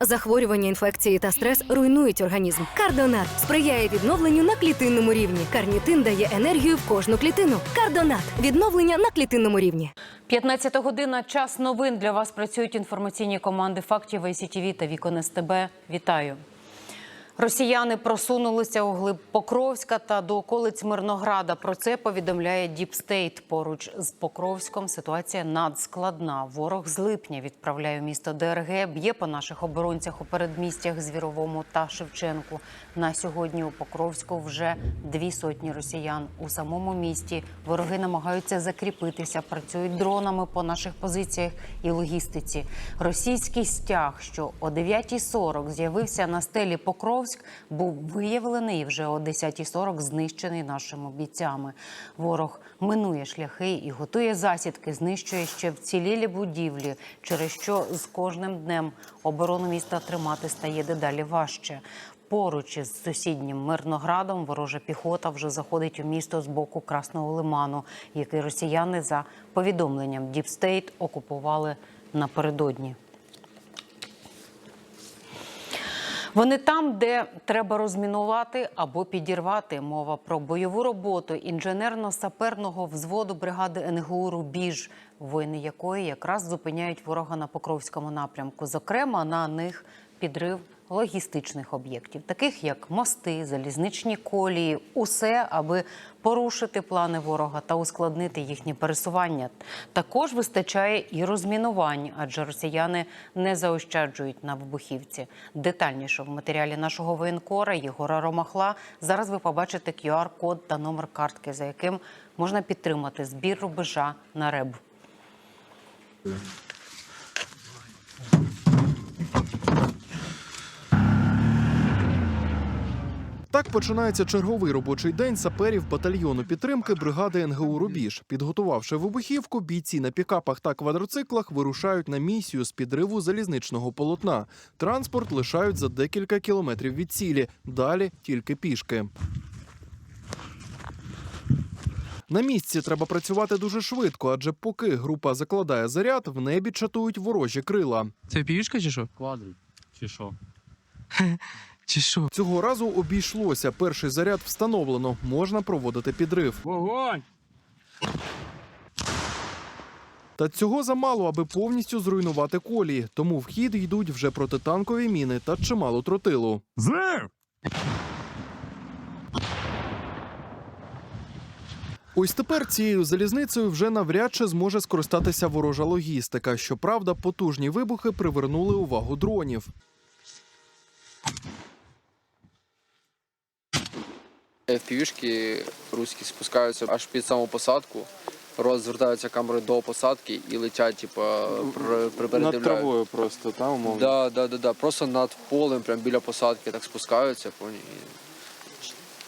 Захворювання, інфекції та стрес руйнують організм. Кардонат сприяє відновленню на клітинному рівні. Карнітин дає енергію в кожну клітину. Кардонат відновлення на клітинному рівні. 15 година. Час новин для вас працюють інформаційні команди фактів ІСТВ та Вікон СТБ. Вітаю. Росіяни просунулися у глиб Покровська та до околиць Мирнограда. Про це повідомляє Діпстейт. Поруч з Покровськом ситуація надскладна. Ворог з липня відправляє місто ДРГ, б'є по наших оборонцях у передмістях Звіровому та Шевченку. На сьогодні у Покровську вже дві сотні росіян. У самому місті вороги намагаються закріпитися, працюють дронами по наших позиціях і логістиці. Російський стяг, що о 9.40 з'явився на стелі Покровськ, був виявлений вже о 10.40 знищений нашими бійцями. Ворог минує шляхи і готує засідки, знищує ще вцілілі будівлі, через що з кожним днем оборону міста тримати стає дедалі важче. Поруч із сусіднім Мирноградом ворожа піхота вже заходить у місто з боку Красного Лиману, який росіяни за повідомленням Діпстейт окупували напередодні. Вони там, де треба розмінувати або підірвати. Мова про бойову роботу інженерно-саперного взводу бригади НГУ «Рубіж», воїни якої якраз зупиняють ворога на Покровському напрямку. Зокрема, на них підрив логістичних об'єктів, таких як мости, залізничні колії, усе, аби порушити плани ворога та ускладнити їхнє пересування. Також вистачає і розмінувань, адже росіяни не заощаджують на вибухівці. Детальніше в матеріалі нашого воєнкора Єгора Ромахла. Зараз ви побачите QR-код та номер картки, за яким можна підтримати збір рубежа на РЕБ. Так починається черговий робочий день саперів батальйону підтримки бригади НГУ Рубіж. Підготувавши вибухівку, бійці на пікапах та квадроциклах вирушають на місію з підриву залізничного полотна. Транспорт лишають за декілька кілометрів від цілі. Далі тільки пішки. На місці треба працювати дуже швидко, адже поки група закладає заряд, в небі чатують ворожі крила. Це пішка чи що? Квадрик. Чи що? Чи що? Цього разу обійшлося. Перший заряд встановлено. Можна проводити підрив. Вогонь! Та цього замало, аби повністю зруйнувати колії. Тому в хід йдуть вже протитанкові міни та чимало тротилу. Зрив! Ось тепер цією залізницею вже навряд чи зможе скористатися ворожа логістика. Щоправда, потужні вибухи привернули увагу дронів. FPV-шки руські спускаються аж під саму посадку, розвертаються камери до посадки і летять, типу, при, при Над травою просто, так, умовно. Да, да, да, да. Просто над полем, прямо біля посадки, так спускаються, поні.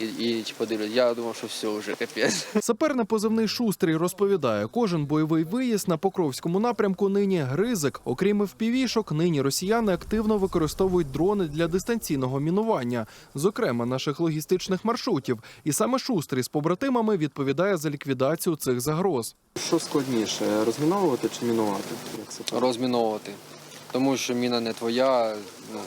І, і типу, дивлять. Я думав, що все вже капець. Сапер на позивний шустрий розповідає, кожен бойовий виїзд на Покровському напрямку нині ризик. Окрім впівішок, нині росіяни активно використовують дрони для дистанційного мінування, зокрема наших логістичних маршрутів. І саме шустрий з побратимами відповідає за ліквідацію цих загроз. Що складніше, розміновувати чи мінувати? Як сапер? Розміновувати. Тому що міна не твоя, ну,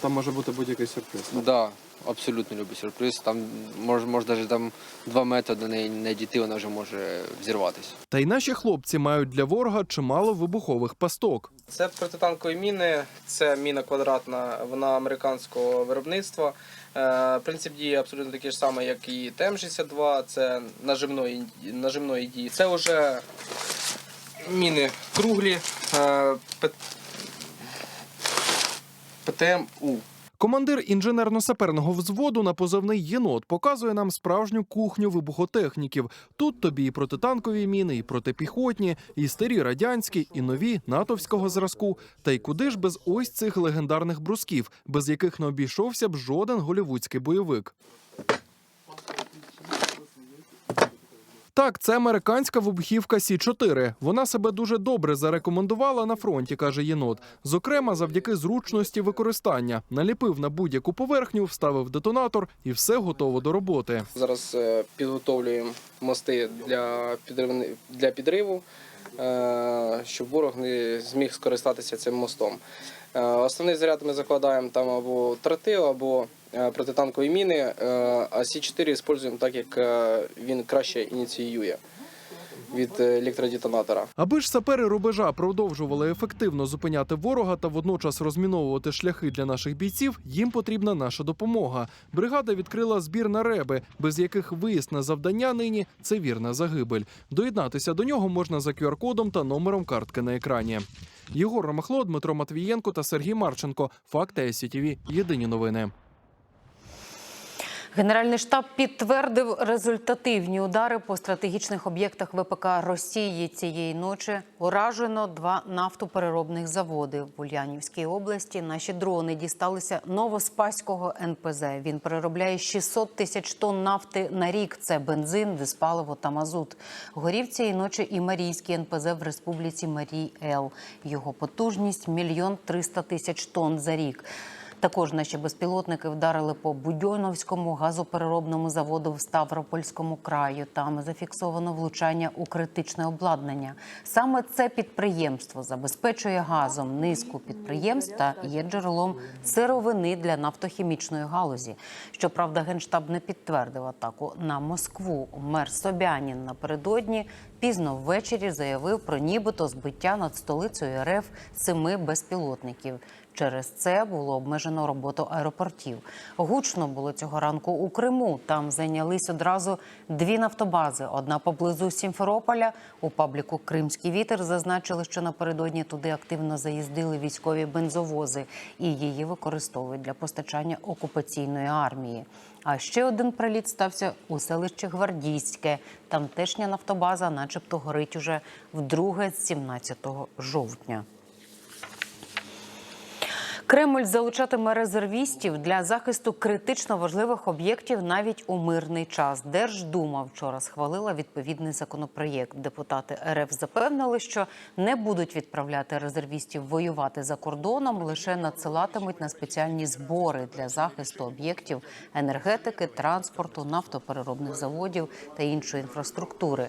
Там може бути будь-який сюрприз. так? да, абсолютно любий сюрприз. Там може, може навіть там два метри до неї не дійти, вона вже може взірватися. Та й наші хлопці мають для ворога чимало вибухових пасток. Це протитанкові міни, це міна квадратна, вона американського виробництва. Е, Принцип дії абсолютно такий ж самий, як і ТМ-62, це нажимної, нажимної дії. Це вже міни круглі, е, ПТМ-У. Командир інженерно-саперного взводу на позивний єнот показує нам справжню кухню вибухотехніків. Тут тобі і протитанкові міни, і протипіхотні, і старі радянські, і нові натовського зразку. Та й куди ж без ось цих легендарних брусків, без яких не обійшовся б жоден голівудський бойовик. Так, це американська вибухівка Сі 4 Вона себе дуже добре зарекомендувала на фронті, каже єнот. Зокрема, завдяки зручності використання. Наліпив на будь-яку поверхню, вставив детонатор і все готово до роботи. Зараз е, підготовлюємо мости для, підривни- для підриву, е, щоб ворог не зміг скористатися цим мостом. Е, Основний заряд ми закладаємо там або тротил, або протитанкові міни, е, а Сі-4 використовуємо так, як е, він краще ініціює від е, електродетонатора. Аби ж сапери рубежа продовжували ефективно зупиняти ворога та водночас розміновувати шляхи для наших бійців, їм потрібна наша допомога. Бригада відкрила збір на реби, без яких виїзд на завдання нині це вірна загибель. Доєднатися до нього можна за QR-кодом та номером картки на екрані. Єгор Ромахло, Дмитро Матвієнко та Сергій Марченко. Факти СІТВ. Єдині новини. Генеральний штаб підтвердив результативні удари по стратегічних об'єктах ВПК Росії цієї ночі. Уражено два нафтопереробних заводи в Ульянівській області. Наші дрони дісталися Новоспаського НПЗ. Він переробляє 600 тисяч тонн нафти на рік. Це бензин, диспаливо та мазут. Горів цієї ночі і Марійський НПЗ в республіці Марій Ел. Його потужність мільйон триста тисяч тонн за рік. Також наші безпілотники вдарили по Будьоновському газопереробному заводу в Ставропольському краю. Там зафіксовано влучання у критичне обладнання. Саме це підприємство забезпечує газом низку підприємств та є джерелом сировини для нафтохімічної галузі. Щоправда, генштаб не підтвердив атаку на Москву. Мер Собянін напередодні пізно ввечері заявив про нібито збиття над столицею РФ семи безпілотників. Через це було обмежено роботу аеропортів. Гучно було цього ранку у Криму. Там зайнялись одразу дві нафтобази. Одна поблизу Сімферополя. У пабліку Кримський вітер зазначили, що напередодні туди активно заїздили військові бензовози і її використовують для постачання окупаційної армії. А ще один приліт стався у селищі Гвардійське. Тамтешня нафтобаза, начебто, горить уже вдруге з 17 жовтня. Кремль залучатиме резервістів для захисту критично важливих об'єктів навіть у мирний час. Держдума вчора схвалила відповідний законопроєкт. Депутати РФ запевнили, що не будуть відправляти резервістів воювати за кордоном, лише надсилатимуть на спеціальні збори для захисту об'єктів енергетики, транспорту, нафтопереробних заводів та іншої інфраструктури.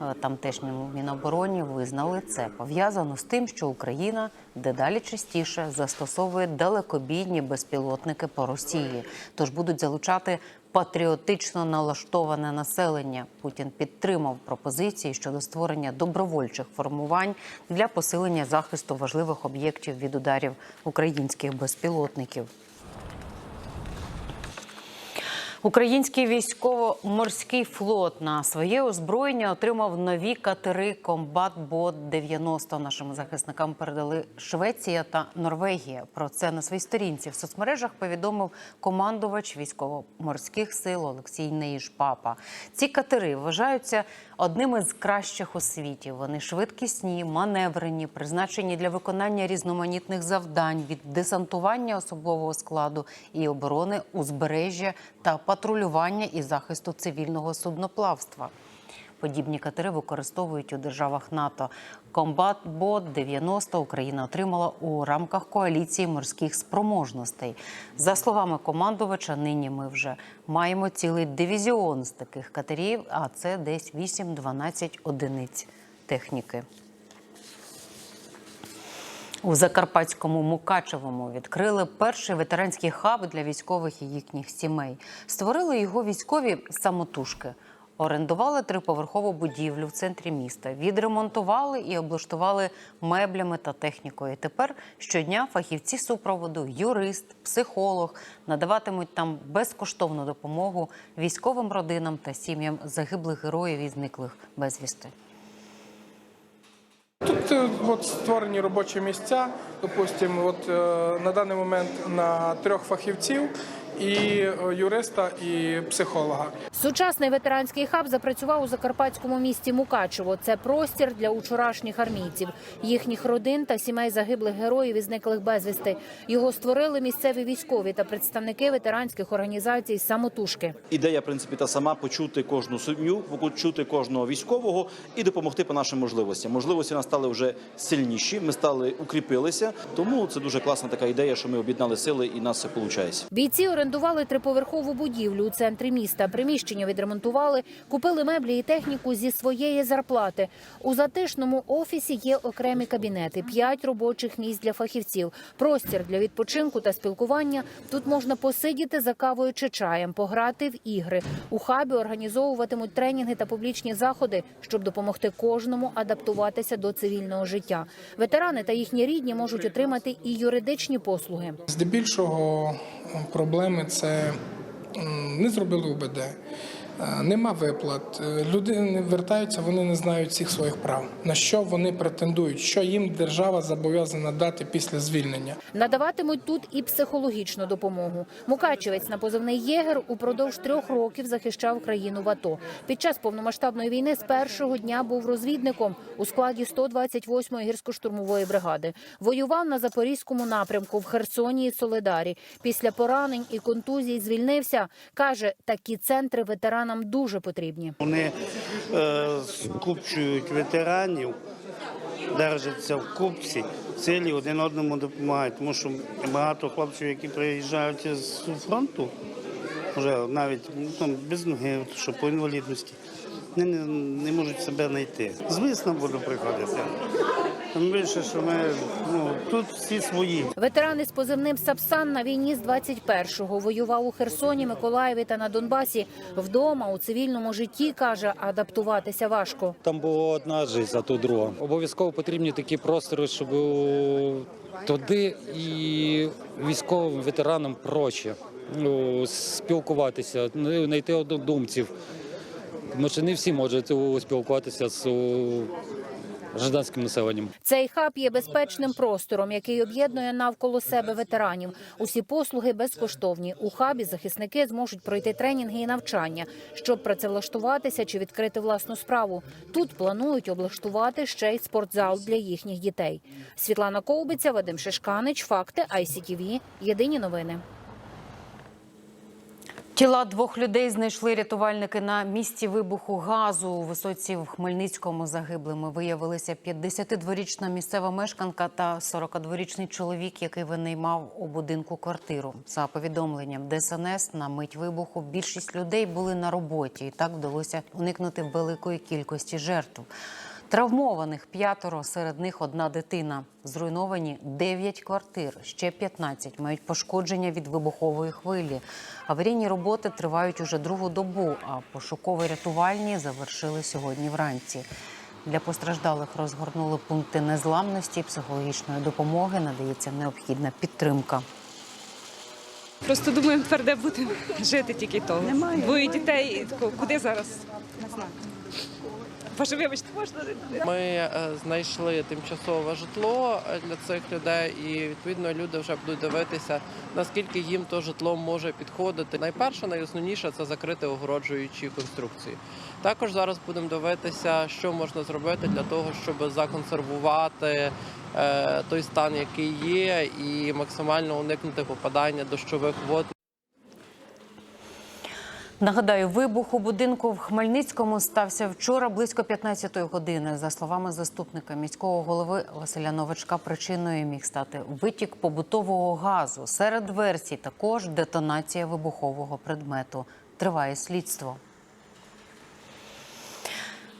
Е, Тамтешньому мінобороні визнали це пов'язано з тим, що Україна дедалі частіше застосовує далекобійні безпілотники по Росії. Тож будуть залучати патріотично налаштоване населення. Путін підтримав пропозиції щодо створення добровольчих формувань для посилення захисту важливих об'єктів від ударів українських безпілотників. Український військово-морський флот на своє озброєння отримав нові катери Комбат Бот 90 Нашим захисникам передали Швеція та Норвегія. Про це на своїй сторінці в соцмережах повідомив командувач військово-морських сил Олексій Неїж-Папа. Ці катери вважаються одними з кращих у світі. Вони швидкісні, маневрені, призначені для виконання різноманітних завдань від десантування особового складу і оборони узбережжя та патрулювання і захисту цивільного судноплавства. Подібні катери використовують у державах НАТО. Комбат Бот 90 Україна отримала у рамках коаліції морських спроможностей. За словами командувача, нині ми вже маємо цілий дивізіон з таких катерів, а це десь 8-12 одиниць техніки. У Закарпатському Мукачевому відкрили перший ветеранський хаб для військових і їхніх сімей. Створили його військові самотужки. Орендували триповерхову будівлю в центрі міста, відремонтували і облаштували меблями та технікою. Тепер щодня фахівці супроводу, юрист, психолог надаватимуть там безкоштовну допомогу військовим родинам та сім'ям загиблих героїв і зниклих безвісти. Тут е, от створені робочі місця, допустимо, от е, на даний момент на трьох фахівців і е, юриста, і психолога. Сучасний ветеранський хаб запрацював у закарпатському місті Мукачево. Це простір для учорашніх армійців, їхніх родин та сімей загиблих героїв і зниклих безвісти. Його створили місцеві військові та представники ветеранських організацій самотужки. Ідея, в принципі, та сама почути кожну сім'ю, почути кожного військового і допомогти по нашим можливостям. Можливості нас стали вже сильніші. Ми стали укріпилися. Тому це дуже класна така ідея, що ми об'єднали сили і нас все виходить. Бійці орендували триповерхову будівлю у центрі міста. Приміщення відремонтували, купили меблі і техніку зі своєї зарплати. У затишному офісі є окремі кабінети, п'ять робочих місць для фахівців, простір для відпочинку та спілкування. Тут можна посидіти за кавою чи чаєм, пограти в ігри. У хабі організовуватимуть тренінги та публічні заходи, щоб допомогти кожному адаптуватися до цивільного життя. Ветерани та їхні рідні можуть отримати і юридичні послуги. Здебільшого е, проблеми це не зробили УБД, нема виплат. е, Люди не вертаються, вони не знають всіх своїх прав. На що вони претендують, що їм держава зобов'язана дати після звільнення. Надаватимуть тут і психологічну допомогу. Мукачевець на позивний єгер упродовж трьох років захищав країну в АТО. Під час повномасштабної війни з першого дня був розвідником у складі 128-ї гірсько-штурмової бригади. Воював на запорізькому напрямку в Херсоні і Соледарі. Після поранень і контузій звільнився. каже, такі центри ветеранам дуже потрібні. Вони е, скупчують ветеранів, держаться в купці, цілі один одному допомагають. Тому що багато хлопців, які приїжджають з фронту, вже навіть ну, без ноги, що по інвалідності, вони не, не можуть себе знайти. Звісно, буду приходити. Тим більше, що ми ну, тут всі свої. Ветерани з позивним Сапсан на війні з 21-го воював у Херсоні, Миколаєві та на Донбасі. Вдома у цивільному житті каже, адаптуватися важко. Там була одна життя, а тут друга. Обов'язково потрібні такі простори, щоб туди і військовим ветеранам проще ну, спілкуватися, знайти однодумців. Тому що не всі можуть спілкуватися з о, гражданським населенням. Цей хаб є безпечним простором, який об'єднує навколо себе ветеранів. Усі послуги безкоштовні. У хабі захисники зможуть пройти тренінги і навчання, щоб працевлаштуватися чи відкрити власну справу. Тут планують облаштувати ще й спортзал для їхніх дітей. Світлана Ковбиця, Вадим Шишканич, факти ICTV. Єдині новини. Тіла двох людей знайшли рятувальники на місці вибуху газу у висоці в Хмельницькому. Загиблими виявилися 52-річна місцева мешканка та 42-річний чоловік, який винаймав у будинку квартиру. За повідомленням ДСНС на мить вибуху більшість людей були на роботі, і так вдалося уникнути великої кількості жертв. Травмованих п'ятеро, серед них одна дитина. Зруйновані 9 квартир, ще 15 мають пошкодження від вибухової хвилі. Аварійні роботи тривають уже другу добу, а пошуково-рятувальні завершили сьогодні вранці. Для постраждалих розгорнули пункти незламності, психологічної допомоги, надається необхідна підтримка. Просто думаємо, тепер де будемо жити тільки того. Немає. Двоє дітей, куди зараз? Не знаю. Боже, вибачте, можна? Ми е, знайшли тимчасове житло е, для цих людей, і відповідно люди вже будуть дивитися, наскільки їм то житло може підходити. Найперше, найосновніше це закрити огороджуючі конструкції. Також зараз будемо дивитися, що можна зробити для того, щоб законсервувати е, той стан, який є, і максимально уникнути попадання дощових вод Нагадаю, вибух у будинку в Хмельницькому стався вчора близько 15-ї години. За словами заступника міського голови Василя Новачка, причиною міг стати витік побутового газу. Серед версій також детонація вибухового предмету. Триває слідство.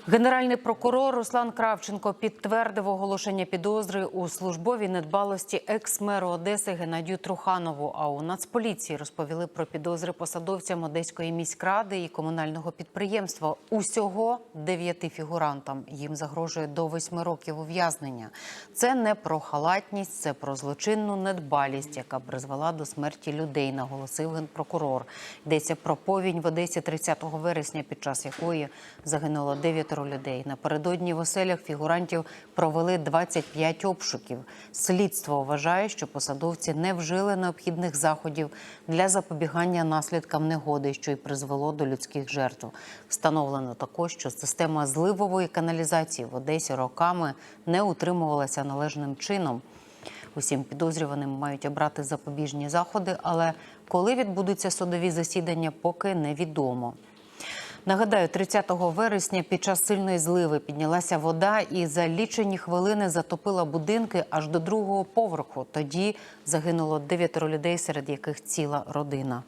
Генеральний прокурор Руслан Кравченко підтвердив оголошення підозри у службовій недбалості екс-меру Одеси Геннадію Труханову. А у Нацполіції розповіли про підозри посадовцям Одеської міськради і комунального підприємства. Усього дев'яти фігурантам їм загрожує до восьми років ув'язнення. Це не про халатність, це про злочинну недбалість, яка призвела до смерті людей, наголосив генпрокурор. Йдеться про повінь в Одесі 30 вересня, під час якої загинуло дев'ятеро людей. Напередодні в оселях фігурантів провели 25 обшуків. Слідство вважає, що посадовці не вжили необхідних заходів для запобігання наслідкам негоди, що й призвело до людських жертв. Встановлено також, що система зливової каналізації в Одесі роками не утримувалася належним чином. Усім підозрюваним мають обрати запобіжні заходи, але коли відбудуться судові засідання, поки невідомо. Нагадаю, 30 вересня під час сильної зливи піднялася вода і за лічені хвилини затопила будинки аж до другого поверху. Тоді загинуло дев'ятеро людей, серед яких ціла родина.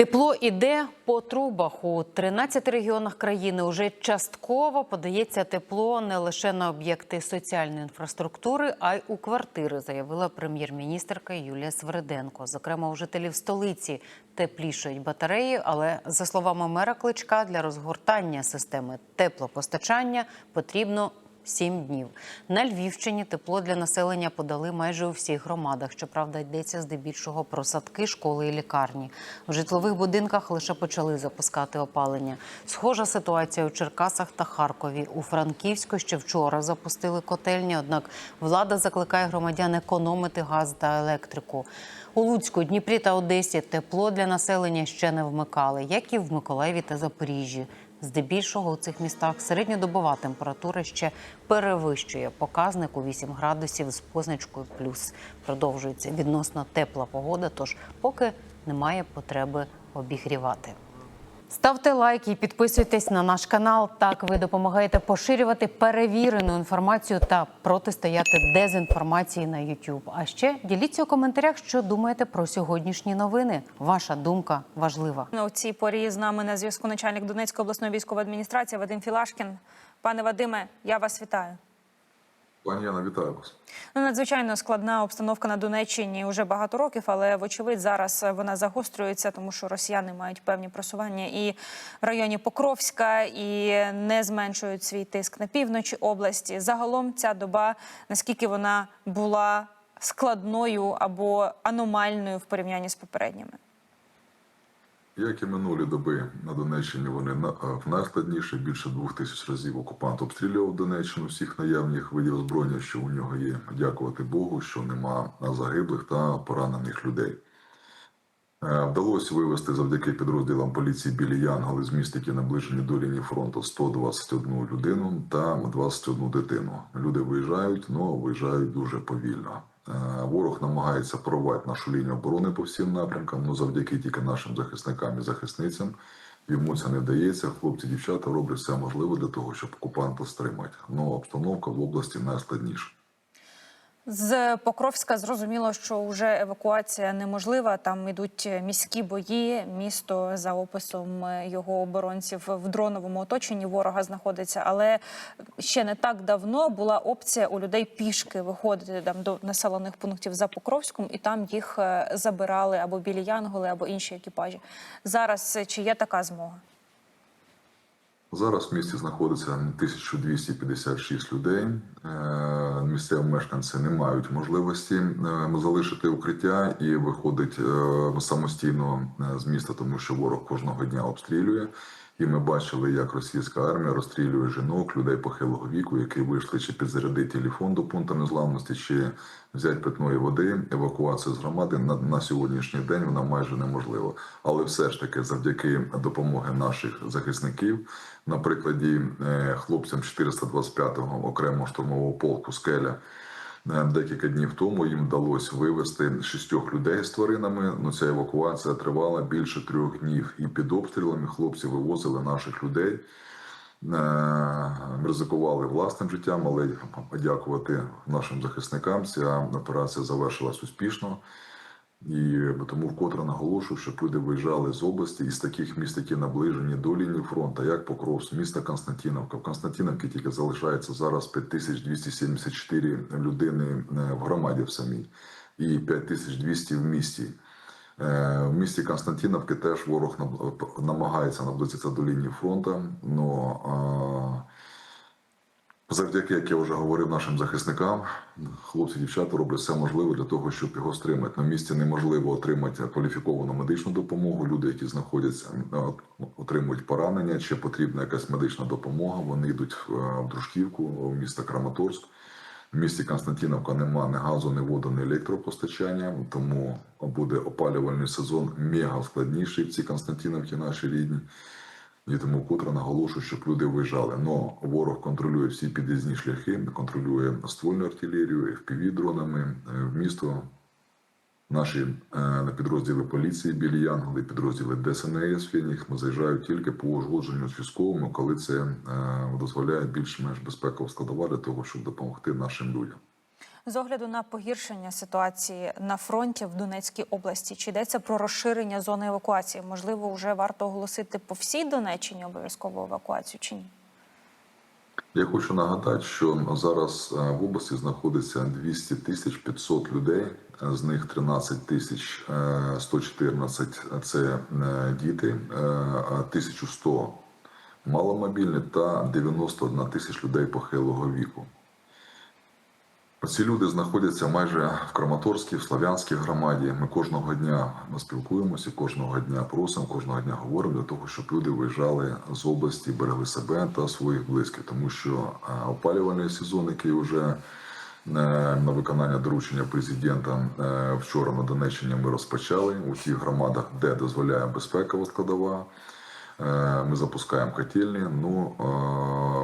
Тепло іде по трубах у 13 регіонах країни. Уже частково подається тепло не лише на об'єкти соціальної інфраструктури, а й у квартири, заявила прем'єр-міністерка Юлія Свириденко. Зокрема, у жителів столиці теплішають батареї, але за словами мера Кличка, для розгортання системи теплопостачання потрібно. Сім днів на Львівщині тепло для населення подали майже у всіх громадах. Щоправда, йдеться здебільшого про садки, школи і лікарні. В житлових будинках лише почали запускати опалення. Схожа ситуація у Черкасах та Харкові. У Франківську ще вчора запустили котельні. Однак влада закликає громадян економити газ та електрику. У Луцьку, Дніпрі та Одесі тепло для населення ще не вмикали, як і в Миколаєві та Запоріжжі. Здебільшого у цих містах середньодобова температура ще перевищує показник у 8 градусів з позначкою плюс. Продовжується відносно тепла погода, тож поки немає потреби обігрівати. Ставте лайки і підписуйтесь на наш канал. Так ви допомагаєте поширювати перевірену інформацію та протистояти дезінформації на YouTube. А ще діліться у коментарях, що думаєте про сьогоднішні новини. Ваша думка важлива. У цій порі з нами на зв'язку начальник Донецької обласної військової адміністрації Вадим Філашкін. Пане Вадиме, я вас вітаю. Пані Яна, вітаю вас. Ну, надзвичайно складна обстановка на Донеччині вже багато років, але вочевидь зараз вона загострюється, тому що росіяни мають певні просування і в районі Покровська, і не зменшують свій тиск на півночі області. Загалом ця доба, наскільки вона була складною або аномальною в порівнянні з попередніми. Як і минулі доби на Донеччині, вони на- е. Більше двох тисяч разів окупант обстрілював Донеччину всіх наявних видів зброї, що у нього є. Дякувати Богу, що нема загиблих та поранених людей. Е, Вдалося вивести завдяки підрозділам поліції білі Янголи з міст, які наближені до лінії фронту 121 людину та 21 дитину. Люди виїжджають, але виїжджають дуже повільно. Е, Ворог намагається прорвати нашу лінію оборони по всім напрямкам. Ну завдяки тільки нашим захисникам і захисницям. Йому це не вдається. Хлопці, дівчата роблять все можливе для того, щоб окупанта стримати. Ну обстановка в області найскладніша. З Покровська зрозуміло, що вже евакуація неможлива. Там йдуть міські бої. Місто за описом його оборонців в дроновому оточенні ворога знаходиться. Але ще не так давно була опція у людей пішки виходити там до населених пунктів за Покровськом, і там їх е, забирали або білі янголи, або інші екіпажі. Зараз чи є така змога? Зараз в місті знаходиться 1256 людей. Е, Місцеві мешканці не мають можливості е, залишити укриття і виходить е, самостійно з міста, тому що ворог кожного дня обстрілює. І ми бачили, як російська армія розстрілює жінок, людей похилого віку, які вийшли чи підзарядити телефон до пункту незламності, чи взяти питної води. Евакуація з громади на, на сьогоднішній день вона майже неможлива. Але все ж таки, завдяки допомоги наших захисників, на прикладі е, хлопцям 425-го окремого штурмового полку Скеля. Декілька днів тому їм вдалося вивезти шістьох людей з тваринами. Ну ця евакуація тривала більше трьох днів, і під обстрілами хлопці вивозили наших людей. Е, Ризикували власним життям, але подякувати нашим захисникам. Ця операція завершилась успішно. І тому вкотре наголошую, щоб люди виїжджали з області із таких міст, які наближені до лінії фронту, як Покровськ, місто Константиновка. В Константиновці тільки залишається зараз 5274 людини е, в громаді в самій і 5200 в місті. Е, В місті Константиновки теж ворог намагається наблизитися до лінії фронту. Но завдяки, як я вже говорив нашим захисникам, хлопці, дівчата роблять все можливе для того, щоб його стримати. На місці неможливо отримати кваліфіковану медичну допомогу. Люди, які знаходяться, е, отримують поранення, чи потрібна якась медична допомога. Вони йдуть в е, Дружківку, в місто Краматорськ. В місті Константиновка нема ні газу, ні воду, ні електропостачання, тому буде опалювальний сезон мега складніший в цій Константиновці, наші рідні. І тому котре наголошую, щоб люди виїжджали. Но ворог контролює всі під'їзні шляхи, контролює ствольну артилерію, fpv дронами Е, в місто Наші е, підрозділи поліції білі Янголи, підрозділи ДСНС Феніх заїжджають тільки по узгодженню з військовими, коли це е, дозволяє більш-менш безпекова складова для того, щоб допомогти нашим людям. З огляду на погіршення ситуації на фронті в Донецькій області, чи йдеться про розширення зони евакуації? Можливо, вже варто оголосити по всій Донеччині обов'язкову евакуацію чи ні? Я хочу нагадати, що зараз е, в області знаходиться 200 тисяч 500 людей, з них 13 тисяч е, 114 – це е, діти, е, а 1100 маломобільні та 91 тисяч людей похилого віку. Ці люди знаходяться майже в Краматорській, в Славянській громаді. Ми кожного дня спілкуємося, кожного дня просимо, кожного дня говоримо для того, щоб люди виїжджали з області, берегли себе та своїх близьких, тому що опалювальний сезон, який вже е, на виконання доручення президента е, вчора на Донеччині ми розпочали у тих громадах, де дозволяє безпекова складова. Е, Ми запускаємо котельні. Ну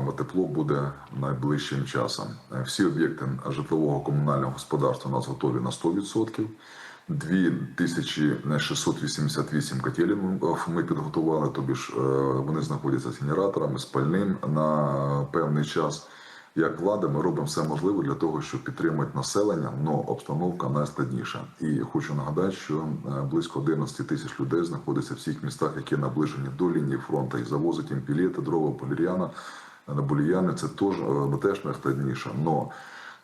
е, тепло буде найближчим часом. Е, Всі об'єкти житлового комунального господарства у нас готові на 100%. 2688 котелів ми підготували, тобі ж вони знаходяться з генераторами, з пальним на певний час. Як влада, ми робимо все можливе для того, щоб підтримати населення, але обстановка найскладніша. І хочу нагадати, що е, близько 11 тисяч людей знаходиться в всіх містах, які наближені до лінії фронту, і завозить їм дрова, полір'яна, на буліяни. Це теж, е, теж найскладніше. Но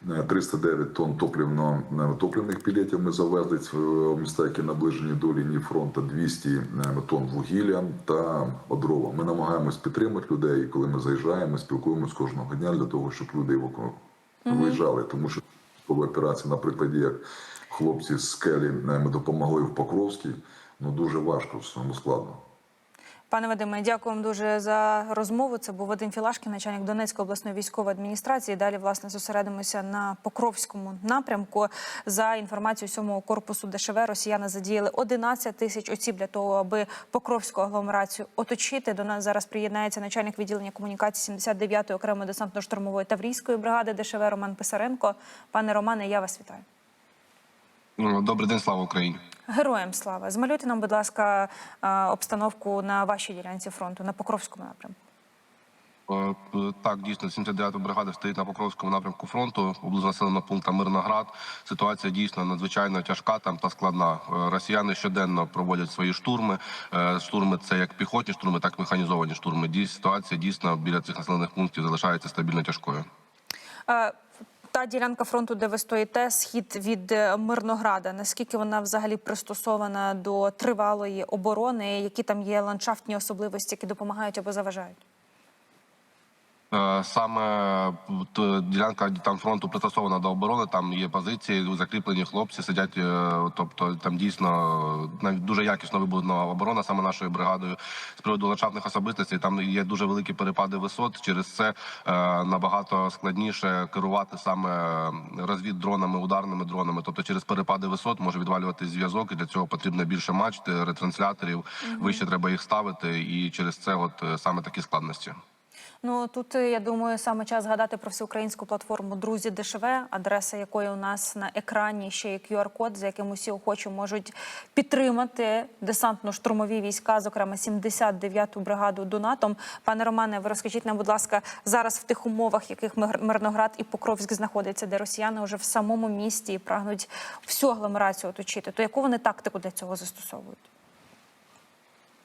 309 тонн топливно топливних пілетів ми завезли в міста, які наближені до лінії фронту, 200 е, тонн вугілля та дрова. Ми намагаємось підтримати людей. І коли ми заїжджаємо, ми спілкуємось кожного дня для того, щоб люди виїжджали. Тому що військова операція, на прикладі, як хлопці з скелі е, ми допомогли в Покровській, ну дуже важко, ну складно. Пане Вадиме, дякуємо дуже за розмову. Це був Вадим Філашкін, начальник Донецької обласної військової адміністрації. Далі власне зосередимося на Покровському напрямку. За інформацією сьомого корпусу ДШВ, росіяни задіяли 11 тисяч осіб для того, аби Покровську агломерацію оточити. До нас зараз приєднається начальник відділення комунікації 79-ї окремої десантно-штурмової таврійської бригади ДШВ Роман Писаренко. Пане Романе, я вас вітаю. Добрий день, слава Україні. Героям слава! Змалюйте нам, будь ласка, обстановку на вашій ділянці фронту на Покровському напрямку. Е, Так, дійсно, 79-та бригада стоїть на Покровському напрямку фронту, поблизу населеного пункту Мирноград. Ситуація дійсно надзвичайно тяжка там та складна. Е, Росіяни щоденно проводять свої штурми. Е, Штурми це як піхотні штурми, так і механізовані штурми. Ситуація дійсно біля цих населених пунктів залишається стабільно тяжкою. Та ділянка фронту, де ви стоїте, схід від е, Мирнограда. Наскільки вона взагалі пристосована до тривалої оборони? Які там є ландшафтні особливості, які допомагають або заважають? Е, Саме ділянка там фронту пристосована до оборони. Там є позиції, закріплені хлопці сидять. е, Тобто там дійсно дуже якісно вибудована оборона саме нашою бригадою. З приводу ландшафтних особистостей там є дуже великі перепади висот. Через це е, набагато складніше керувати саме розвіддронами, ударними дронами. Тобто через перепади висот може відвалювати зв'язок, і для цього потрібно більше мачти, ретрансляторів. Вище треба їх ставити, і через це, от е, саме такі складності. Ну тут е, я думаю, саме час згадати про всеукраїнську платформу Друзі ДШВ, адреса якої у нас на екрані ще є QR-код, за яким усі охочі можуть підтримати десантно-штурмові війська, зокрема 79-ту бригаду Донатом. Пане Романе, ви розкажіть нам, будь ласка, зараз в тих умовах, яких Мир- Мирноград і Покровськ знаходяться, де росіяни вже в самому місті прагнуть всю агломерацію оточити. То яку вони тактику для цього застосовують?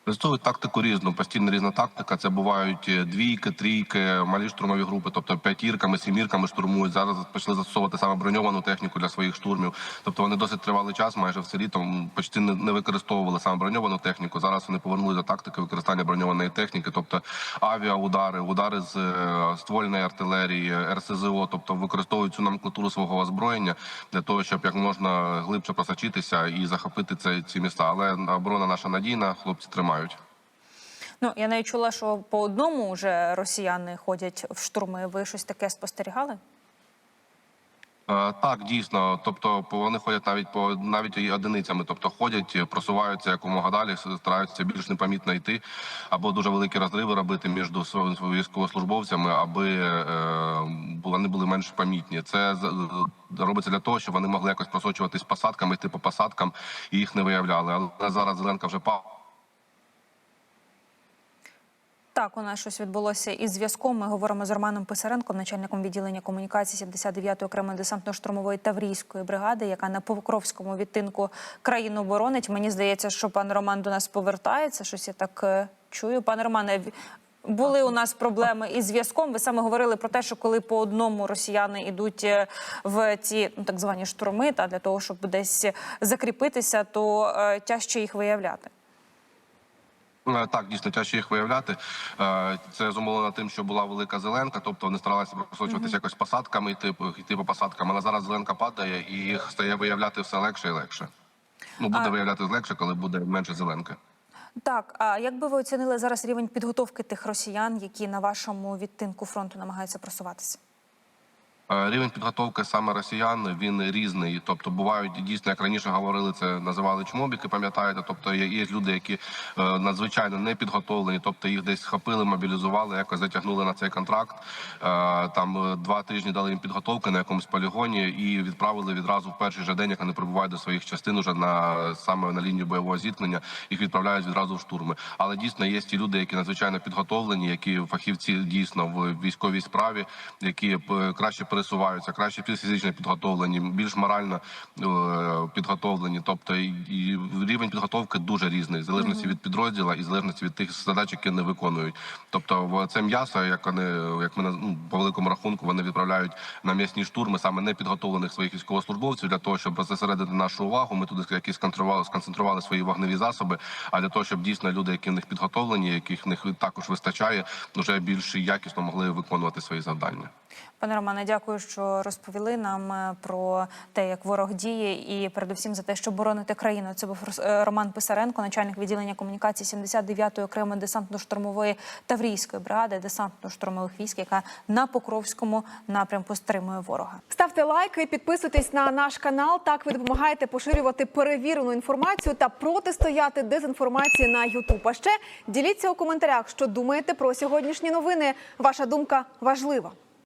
Використовують тактику різну, постійно різна тактика. Це бувають е, двійки, трійки, малі штурмові групи, тобто п'ятірками, сімірками штурмують. Зараз почали застосовувати саме броньовану техніку для своїх штурмів. Тобто вони досить тривалий час, майже все літо м, почти не, не використовували саме броньовану техніку. Зараз вони повернули до тактики використання броньованої техніки, тобто авіаудари, удари з е, ствольної артилерії, РСЗО, тобто використовують цю номенклатуру свого озброєння для того, щоб як можна глибше просочитися і захопити це ці міста. Але оборона наша надійна, хлопці тримають. Ну я навіть чула, що по одному вже росіяни ходять в штурми. Ви щось таке спостерігали? Е, Так, дійсно. Тобто, вони ходять навіть по навіть і одиницями, тобто ходять, просуваються якомога далі, стараються більш непомітно йти, або дуже великі розриви робити між військовослужбовцями, аби е, вони були менш помітні. Це робиться для того, щоб вони могли якось просочуватись посадками, йти по посадкам і їх не виявляли. Але зараз Зеленка вже пав. Так, у нас щось відбулося із зв'язком. Ми говоримо з Романом Писаренком, начальником відділення комунікації 79-ї окремої десантно-штурмової таврійської бригади, яка на Покровському відтинку країну боронить. Мені здається, що пан Роман до нас повертається. Щось я так е, чую. Пане Романе, були у нас проблеми із зв'язком. Ви саме говорили про те, що коли по одному росіяни йдуть е, в ці ну, так звані штурми, та для того, щоб десь закріпитися, то е, тяжче їх виявляти. Е, Так, дійсно тяжче їх виявляти. Е, Це зумовлено тим, що була велика зеленка, тобто вони старалися просочуватися якось посадками, йти, йти по посадкам. Але зараз зеленка падає і їх стає виявляти все легше і легше. Ну буде А- виявляти легше, коли буде менше зеленки. Так, а як би ви оцінили зараз рівень підготовки тих росіян, які на вашому відтинку фронту намагаються просуватися? Е, Рівень підготовки саме росіян він різний. Тобто бувають дійсно, як раніше говорили, це називали чмобіки. Пам'ятаєте? Тобто є, є люди, які е, надзвичайно не підготовлені, тобто їх десь схопили, мобілізували, якось затягнули на цей контракт. Е, Там два тижні дали їм підготовки на якомусь полігоні і відправили відразу в перший же день, як вони прибувають до своїх частин, уже на саме на лінію бойового зіткнення. Їх відправляють відразу в штурми. Але дійсно є ті люди, які надзвичайно підготовлені, які фахівці дійсно в військовій справі, які краще пересуваються, краще фізично підготовлені, більш морально е, підготовлені. Тобто і, рівень підготовки дуже різний, в залежності від підрозділу і в залежності від тих задач, які вони виконують. Тобто, в це м'ясо, як вони як ми ну, по великому рахунку, вони відправляють на м'ясні штурми саме непідготовлених своїх військовослужбовців для того, щоб зосередити нашу увагу. Ми туди якісь сконцентрували, сконцентрували свої вогневі засоби. А для того, щоб дійсно люди, які в них підготовлені, яких в них також вистачає, вже більш якісно могли виконувати свої завдання. Пане Романе, дякую, що розповіли нам е, про те, як ворог діє, і передусім за те, що боронити країну. Це був е, Роман Писаренко, начальник відділення комунікації 79-ї окремої десантно-штурмової таврійської бригади десантно-штурмових військ, яка на Покровському напрямку стримує ворога. Ставте лайки, підписуйтесь на наш канал. Так ви допомагаєте поширювати перевірену інформацію та протистояти дезінформації на Ютуб. А ще діліться у коментарях, що думаєте про сьогоднішні новини. Ваша думка важлива.